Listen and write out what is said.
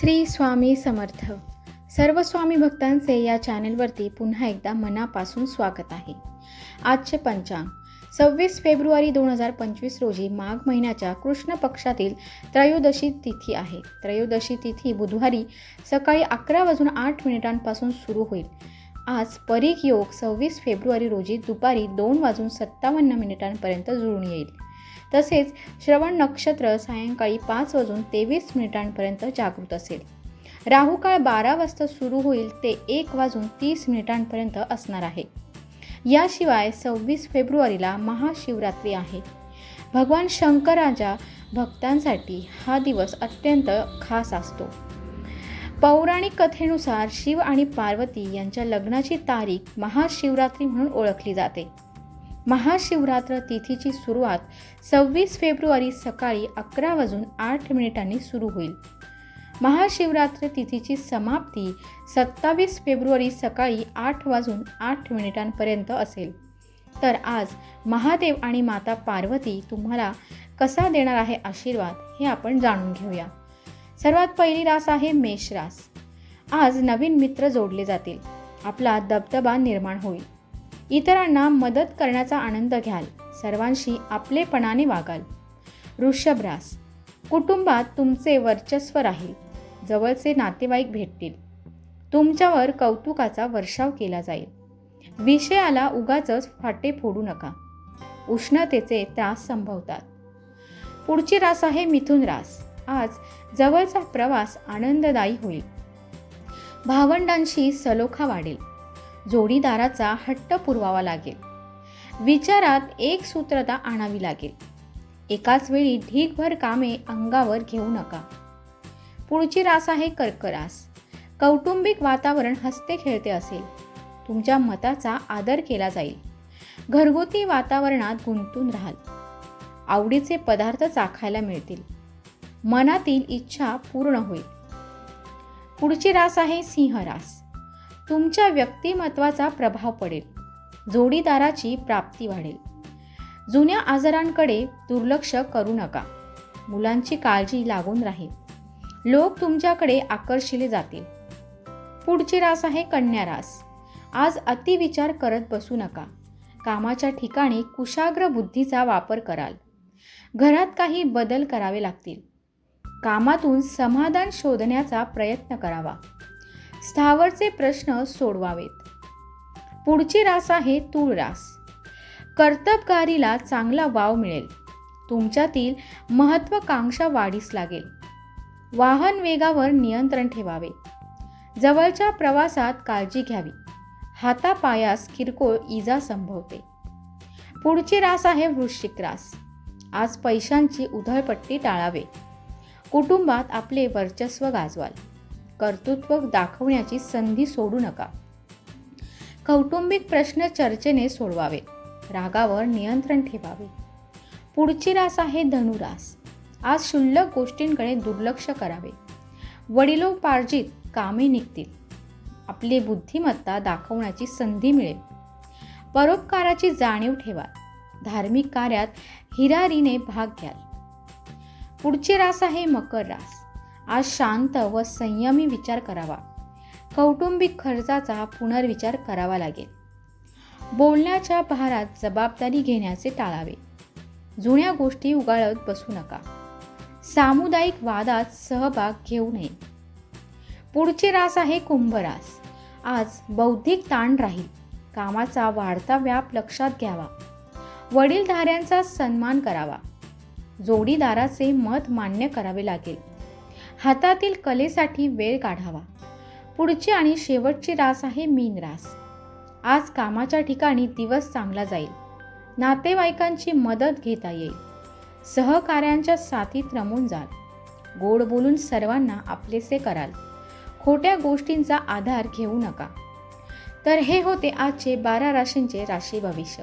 श्री स्वामी समर्थ. सर्व स्वामी भक्तांचे या चॅनेलवरती पुन्हा एकदा मनापासून स्वागत आहे. आजचे पंचांग. सव्वीस फेब्रुवारी दोन हजार पंचवीस रोजी माघ महिन्याच्या कृष्ण पक्षातील त्रयोदशी तिथी आहे. त्रयोदशी तिथी बुधवारी सकाळी अकरा वाजून आठ मिनिटांपासून सुरू होईल. आज परीख योग सव्वीस फेब्रुवारी रोजी दुपारी दोन वाजून सत्तावन्न मिनिटांपर्यंत जुळून येईल. तसेच श्रवण नक्षत्र सायंकाळी पाच वाजून तेवीस मिनिटांपर्यंत जागृत असेल. राहुकाळ बारा वाजता सुरू होईल ते एक वाजून तीस मिनिटांपर्यंत असणार आहे. याशिवाय सव्वीस फेब्रुवारीला महाशिवरात्री आहे. भगवान शंकराच्या भक्तांसाठी हा दिवस अत्यंत खास असतो. पौराणिक कथेनुसार शिव आणि पार्वती यांच्या लग्नाची तारीख महाशिवरात्री म्हणून ओळखली जाते. महाशिवरात्र तिथीची सुरुवात सव्वीस फेब्रुवारी सकाळी अकरा वाजून आठ मिनिटांनी सुरू होईल. महाशिवरात्र तिथीची समाप्ती सत्तावीस फेब्रुवारी सकाळी आठ वाजून आठ मिनिटांपर्यंत असेल. तर आज महादेव आणि माता पार्वती तुम्हाला कसा देणार आहे आशीर्वाद हे आपण जाणून घेऊया. सर्वात पहिली रास आहे मेष रास. आज नवीन मित्र जोडले जातील. आपला दबदबा निर्माण होईल. इतरांना मदत करण्याचा आनंद घ्याल. सर्वांशी आपलेपणाने वागाल. वृषभरास कुटुंबात तुमचे वर्चस्व राहील. जवळचे नातेवाईक भेटतील. तुमच्यावर कौतुकाचा वर्षाव केला जाईल. विषयाला उगाच फाटे फोडू नका. उष्णतेचे त्रास संभवतात. पुढची रास आहे मिथुन रास. आज जवळचा प्रवास आनंददायी होईल. भावंडांशी सलोखा वाढेल. जोडीदाराचा हट्ट पुरवावा लागेल. विचारात एक सूत्रता आणावी लागेल. एकाच वेळी ढीगभर कामे अंगावर घेऊ नका. पुढची रास आहे कर्करास. कौटुंबिक वातावरण हसते खेळते असेल. तुमच्या मताचा आदर केला जाईल. घरगुती वातावरणात गुंतून राहाल. आवडीचे पदार्थ चाखायला मिळतील. मनातील इच्छा पूर्ण होईल. पुढची रास आहे सिंह रास तुमच्या व्यक्तिमत्वाचा प्रभाव पडेल. जोडीदाराची प्राप्ती वाढेल. जुन्या आजारांकडे दुर्लक्ष करू नका. मुलांची काळजी लागून राहील. लोक तुमच्याकडे आकर्षिले जातील. पुढची रास आहे कन्या रास. आज अतिविचार करत बसू नका. कामाच्या ठिकाणी कुशाग्र बुद्धीचा वापर कराल. घरात काही बदल करावे लागतील. कामातून समाधान शोधण्याचा प्रयत्न करावा. स्थावरचे प्रश्न सोडवावेत. पुढची रास आहे तूळ रास कर्तबगारीला चांगला वाव मिळेल. तुमच्यातील महत्वाकांक्षा वाढीस लागेल. वाहन वेगावर नियंत्रण ठेवावे. जवळच्या प्रवासात काळजी घ्यावी. हातापायास किरकोळ इजा संभवते. पुढची रास आहे वृश्चिक रास. आज पैशांची उधळपट्टी टाळावे. कुटुंबात आपले वर्चस्व गाजवाल. कर्तृत्व दाखवण्याची संधी सोडू नका. कौटुंबिक प्रश्न चर्चेने सोडवावे. रागावर नियंत्रण ठेवावे. पुढची रास आहे धनुरास. आज क्षुल्लक गोष्टींकडे दुर्लक्ष करावे. वडिलोपार्जित कामे निघतील. आपली बुद्धिमत्ता दाखवण्याची संधी मिळेल. परोपकाराची जाणीव ठेवा. धार्मिक कार्यात हिरारीने भाग घ्याल. पुढची रास आहे मकर रास आज शांत व संयमी विचार करावा. कौटुंबिक खर्चाचा पुनर्विचार करावा लागेल. बोलण्याच्या भारात जबाबदारी घेण्याचे टाळावे. जुन्या गोष्टी उगाळत बसू नका. सामुदायिक वादात सहभाग घेऊ नये. पुढची रास आहे कुंभरास. आज बौद्धिक ताण राहील. कामाचा वाढता व्याप लक्षात घ्यावा. वडीलधाऱ्यांचा सन्मान करावा. जोडीदाराचे मत मान्य करावे लागेल. हातातील कलेसाठी वेळ काढावा. पुढची आणि शेवटची रास आहे मीन रास. आज कामाच्या ठिकाणी दिवस चांगला जाईल. नातेवाईकांची मदत घेता येईल. सहकाऱ्यांच्या साथीत रमून जाल. गोड बोलून सर्वांना आपलेसे कराल. खोट्या गोष्टींचा आधार घेऊ नका. तर हे होते आजचे बारा राशींचे राशी भविष्य